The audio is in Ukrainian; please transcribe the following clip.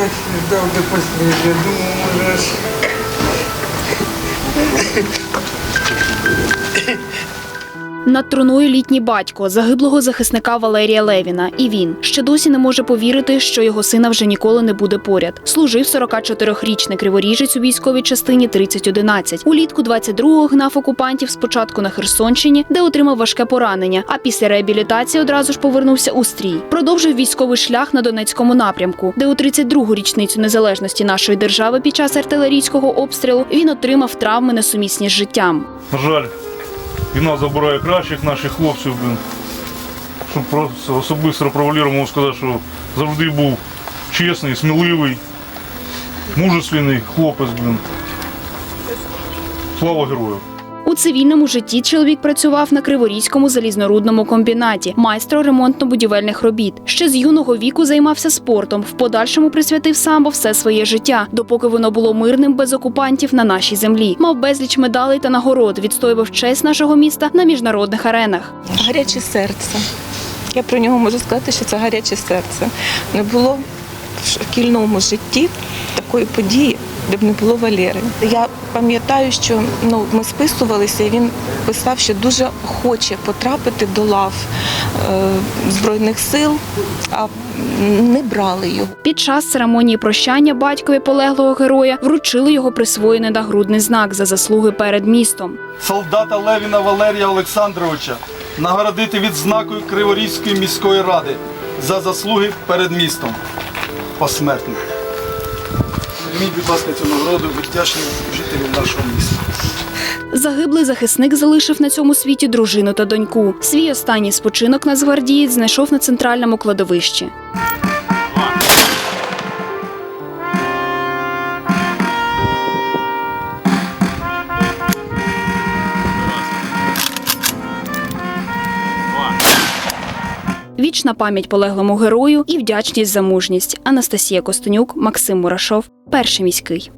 так ждав до последнего. Думав, може Над труною літній батько загиблого захисника Валерія Левіна. І він ще досі не може повірити, що його сина вже ніколи не буде поряд. Служив 44-річний криворіжець у військовій частині 3011. Улітку 22-го гнав окупантів спочатку на Херсонщині, де отримав важке поранення. А після реабілітації одразу ж повернувся у стрій. Продовжив військовий шлях на Донецькому напрямку, де у 32-гу річницю незалежності нашої держави під час артилерійського обстрілу він отримав травми несумісні з життям. Жаль, війна забирає кращих наших хлопців, блін. Щоб особисто проваліру можу сказати, що завжди був чесний, сміливий, мужественний хлопець, блін. Слава герою! У цивільному житті чоловік працював на Криворізькому залізнорудному комбінаті, майстро ремонтно-будівельних робіт. Ще з юного віку займався спортом. В подальшому присвятив самбо все своє життя, допоки воно було мирним без окупантів на нашій землі. Мав безліч медалей та нагород, відстоював честь нашого міста на міжнародних аренах. гаряче серце. Я про нього можу сказати, що це гаряче серце. Не було в шкільному житті такої події, де б не було Валери. Я пам'ятаю, що ну, ми списувалися, і він писав, що дуже хоче потрапити до лав е, Збройних сил, а не брали його. Під час церемонії прощання батькові полеглого героя вручили його присвоєний нагрудний знак за заслуги перед містом. солдата Левіна Валерія Олександровича нагородити відзнакою Криворізької міської ради за заслуги перед містом. Посмертно. Прийміть, будь ласка, цю нагороду вдячних жителів нашого міста. Загиблий захисник залишив на цьому світі дружину та доньку. Свій останній спочинок нацгвардієць знайшов на центральному кладовищі. Вічна пам'ять полеглому герою і вдячність за мужність. Анастасія Костенюк, Максим Мурашов, перший міський.